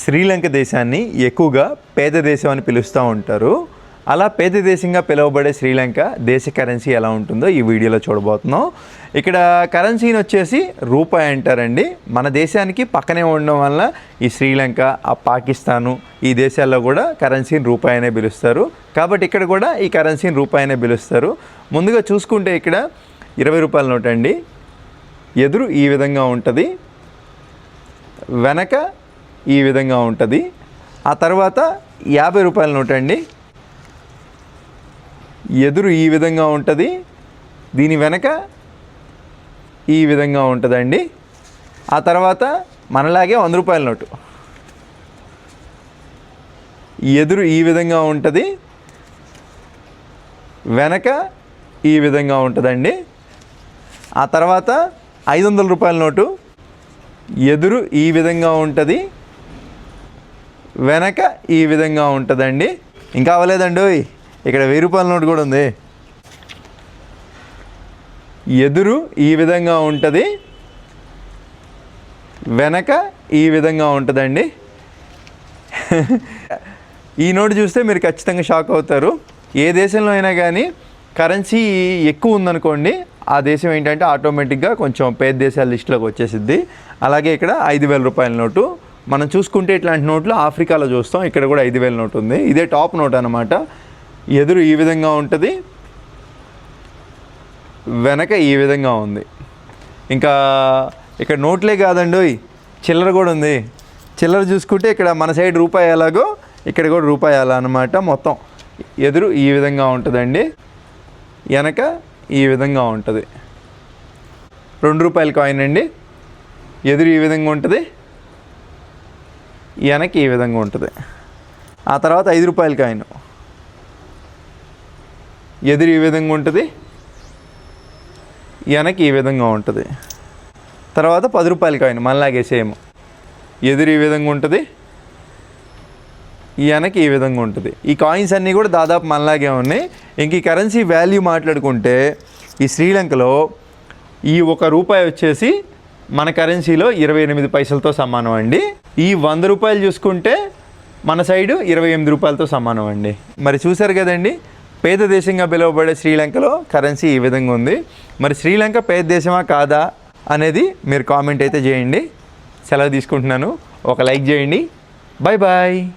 శ్రీలంక దేశాన్ని ఎక్కువగా పేద దేశం అని పిలుస్తూ ఉంటారు. అలా పేద దేశంగా పిలువబడే శ్రీలంక దేశ కరెన్సీ ఎలా ఉంటుందో ఈ వీడియోలో చూడబోతున్నాం. ఇక్కడ కరెన్సీని వచ్చేసి రూపాయి అంటారండి. మన దేశానికి పక్కనే ఉండడం వల్ల ఈ శ్రీలంక ఆ పాకిస్తాను ఈ దేశాల్లో కూడా కరెన్సీని రూపాయి అనే పిలుస్తారు. కాబట్టి ఇక్కడ కూడా ఈ కరెన్సీని రూపాయి అనే పిలుస్తారు. ముందుగా చూసుకుంటే ఇక్కడ ఇరవై రూపాయల నోట్ అండి ఎదురు ఈ విధంగా ఉంటుంది. వెనక ఈ విధంగా ఉంటుంది. ఆ తర్వాత యాభై రూపాయల నోట్ అండి ఎదురు ఈ విధంగా ఉంటుంది. దీని వెనక ఈ విధంగా ఉంటుందండి. ఆ తర్వాత మనలాగే వంద రూపాయల నోటు. ఎదురు ఈ విధంగా ఉంటుంది. వెనక ఈ విధంగా ఉంటుందండి. ఆ తర్వాత ఐదు వందల రూపాయల నోటు. ఎదురు ఈ విధంగా ఉంటుంది. వెనక ఈ విధంగా ఉంటుందండి. ఇంకా అవ్వలేదండి ఓయ్. ఇక్కడ వెయ్యి రూపాయల నోటు కూడా ఉంది. ఎదురు ఈ విధంగా ఉంటుంది. వెనక ఈ విధంగా ఉంటుందండి. ఈ నోటు చూస్తే మీరు ఖచ్చితంగా షాక్ అవుతారు. ఏ దేశంలో అయినా కానీ కరెన్సీ ఎక్కువ ఉందనుకోండి ఆ దేశం ఏంటంటే ఆటోమేటిక్గా కొంచెం పేద దేశాల లిస్టులోకి వచ్చేసిద్ది. అలాగే ఇక్కడ ఐదు వేల రూపాయల నోటు మనం చూసుకుంటే ఇట్లాంటి నోట్లు ఆఫ్రికాలో చూస్తాం. ఇక్కడ కూడా ఐదు వేల నోట్ ఉంది. ఇదే టాప్ నోట్ అనమాట ఎదురు ఈ విధంగా ఉంటుంది. వెనక ఈ విధంగా ఉంది. ఇంకా ఇక్కడ నోట్లే కాదండి. చిల్లర కూడా ఉంది. చిల్లర చూసుకుంటే ఇక్కడ మన సైడ్ రూపాయి ఎలాగో ఇక్కడ కూడా రూపాయి ఎలా అనమాట మొత్తం. ఎదురు ఈ విధంగా ఉంటుందండి. వెనక ఈ విధంగా ఉంటుంది. రెండు రూపాయల కాయిన్ అండి. ఎదురు ఈ విధంగా ఉంటుంది. వెనక్కి ఈ విధంగా ఉంటుంది? ఆ తర్వాత ఐదు రూపాయల కాయిన్. ఎదురు ఈ విధంగా ఉంటుంది? వెనక్కి ఈ విధంగా ఉంటుంది? తర్వాత పది రూపాయల కాయిన్ మళ్ళాగే సేమ్. ఎదురు ఈ విధంగా ఉంటుంది? వెనక్కి ఈ విధంగా ఉంటుంది? ఈ కాయిన్స్ అన్నీ కూడా దాదాపు మనలాగే ఉన్నాయి. ఇంక ఈ కరెన్సీ వాల్యూ మాట్లాడుకుంటే ఈ శ్రీలంకలో ఈ ఒక రూపాయి వచ్చేసి మన కరెన్సీలో ఇరవై ఎనిమిది పైసలతో సమానం అండి. ఈ వంద రూపాయలు చూసుకుంటే మన సైడు ఇరవై ఎనిమిది రూపాయలతో సమానం అండి. మరి చూశారు కదండి పేద దేశంగా పిలువబడే శ్రీలంకలో కరెన్సీ ఈ విధంగా ఉంది. మరి శ్రీలంక పేద దేశమా కాదా అనేది మీరు కామెంట్ అయితే చేయండి. సెలవు తీసుకుంటున్నాను. ఒక లైక్ చేయండి. Bye bye